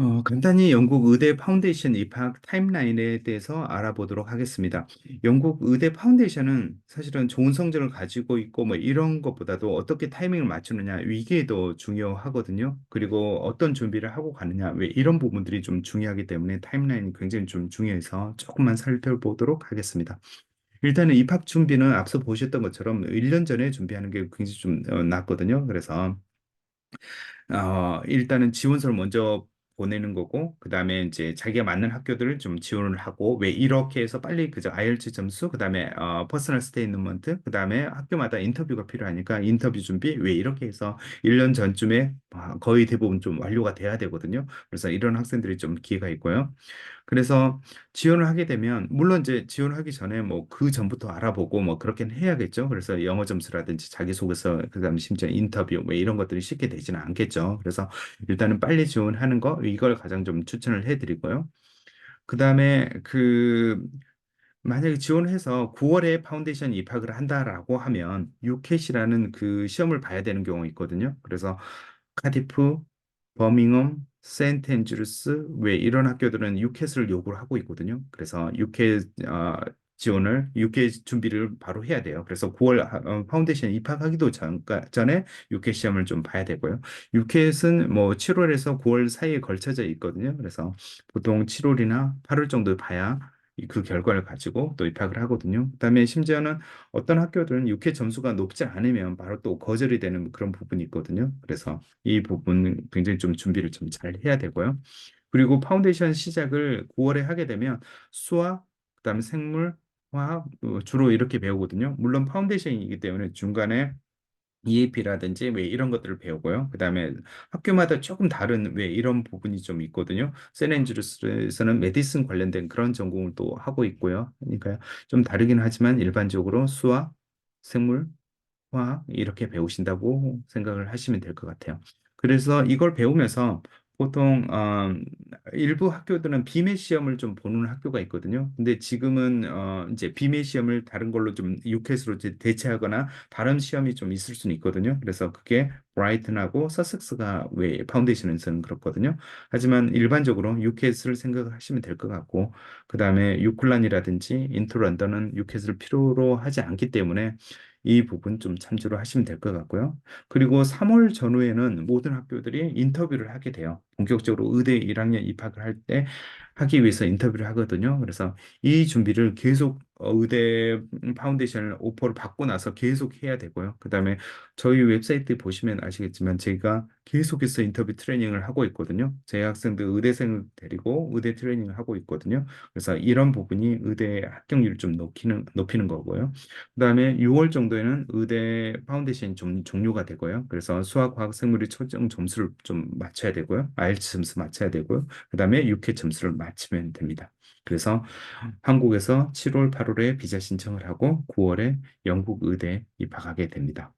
어, 간단히 영국 의대 파운데이션 입학 타임라인에 대해서 알아보도록 하겠습니다. 영국 의대 파운데이션은 사실은 좋은 성적을 가지고 있고 뭐 이런 것보다도 어떻게 타이밍을 맞추느냐 이게 더 중요하거든요. 그리고 어떤 준비를 하고 가느냐 왜 이런 부분들이 좀 중요하기 때문에 타임라인이 굉장히 좀 중요해서 조금만 살펴보도록 하겠습니다. 일단은 입학 준비는 앞서 보셨던 것처럼 1년 전에 준비하는 게 굉장히 좀 어, 낫거든요. 그래서 어, 일단은 지원서를 먼저 보내는 거고, 그 다음에 이제 자기가 맞는 학교들을 좀 지원을 하고, 왜 이렇게 해서 빨리 그저 IELTS 점수, 그 다음에 어, 퍼스널 스테이트먼트, 그 다음에 학교마다 인터뷰가 필요하니까 인터뷰 준비, 왜 이렇게 해서 1년 전쯤에 아, 거의 대부분 좀 완료가 돼야 되거든요. 그래서 이런 학생들이 좀 기회가 있고요. 그래서 지원을 하게 되면 물론 이제 지원하기 전에 뭐 그 전부터 알아보고 뭐 그렇게는 해야겠죠. 그래서 영어 점수라든지 자기소개서 그다음에 심지어 인터뷰 뭐 이런 것들이 쉽게 되지는 않겠죠. 그래서 일단은 빨리 지원하는 거 이걸 가장 좀 추천을 해드리고요. 그다음에 그 만약에 지원해서 9월에 파운데이션 입학을 한다라고 하면 UCAT이라는 그 시험을 봐야 되는 경우가 있거든요. 그래서 카디프, 버밍엄, 애드루스 왜 이런 학교들은 유켓을 요구를 하고 있거든요. 그래서 유켓 어, 지원을 유켓 준비를 바로 해야 돼요. 그래서 9월 어, 파운데이션 입학하기도 전, 전에 유켓 시험을 좀 봐야 되고요. 유켓은 뭐 7월에서 9월 사이에 걸쳐져 있거든요. 그래서 보통 7월이나 8월 정도 봐야 그 결과를 가지고 또 입학을 하거든요. 그다음에 심지어는 어떤 학교들은 6회 점수가 높지 않으면 바로 또 거절이 되는 그런 부분이 있거든요. 그래서 이 부분 굉장히 좀 준비를 좀 잘 해야 되고요. 그리고 파운데이션 시작을 9월에 하게 되면 수학, 그다음에 생물, 화학 어, 주로 이렇게 배우거든요. 물론 파운데이션이기 때문에 중간에 EAP라든지 왜 이런 것들을 배우고요. 그다음에 학교마다 조금 다른 왜 이런 부분이 좀 있거든요. 세넨주루스에서는 메디슨 관련된 그런 전공을 또 하고 있고요. 그러니까 좀 다르긴 하지만 일반적으로 수학, 생물, 화학 이렇게 배우신다고 생각을 하시면 될 것 같아요. 그래서 이걸 배우면서 보통 어, 일부 학교들은 비매 시험을 좀 보는 학교가 있거든요. 근데 지금은 어, 이제 비매 시험을 다른 걸로 좀 이제 대체하거나 다른 시험이 좀 있을 수는 있거든요. 그래서 그게 브라이튼하고 서섹스가 왜 파운데이션에서는 그렇거든요. 하지만 일반적으로 유켓을 생각하시면 될 것 같고 그 다음에 유클란이라든지 인투 런던은 유켓을 필요로 하지 않기 때문에 이 부분 좀 참조를 하시면 될 것 같고요. 그리고 3월 전후에는 모든 학교들이 인터뷰를 하게 돼요. 본격적으로 의대 1학년 입학을 할 때 하기 위해서 인터뷰를 하거든요. 그래서 이 준비를 계속 어, 의대 파운데이션을 오퍼를 받고 나서 계속 해야 되고요. 그 다음에 저희 웹사이트 보시면 아시겠지만 제가 계속해서 인터뷰 트레이닝을 하고 있거든요. 제 학생들 의대생을 데리고 의대 트레이닝을 하고 있거든요. 그래서 이런 부분이 의대 합격률을 좀 높이는 높이는 거고요. 그 다음에 6월 정도에는 의대 파운데이션이 좀 종료가 되고요. 그래서 수학, 과학, 생물이 최종 점수를 좀 맞춰야 되고요. IELTS 점수 맞춰야 되고요. 그 다음에 6회 점수를 맞추면 됩니다. 그래서 한국에서 7월, 8월에 비자 신청을 하고 9월에 영국 의대에 입학하게 됩니다.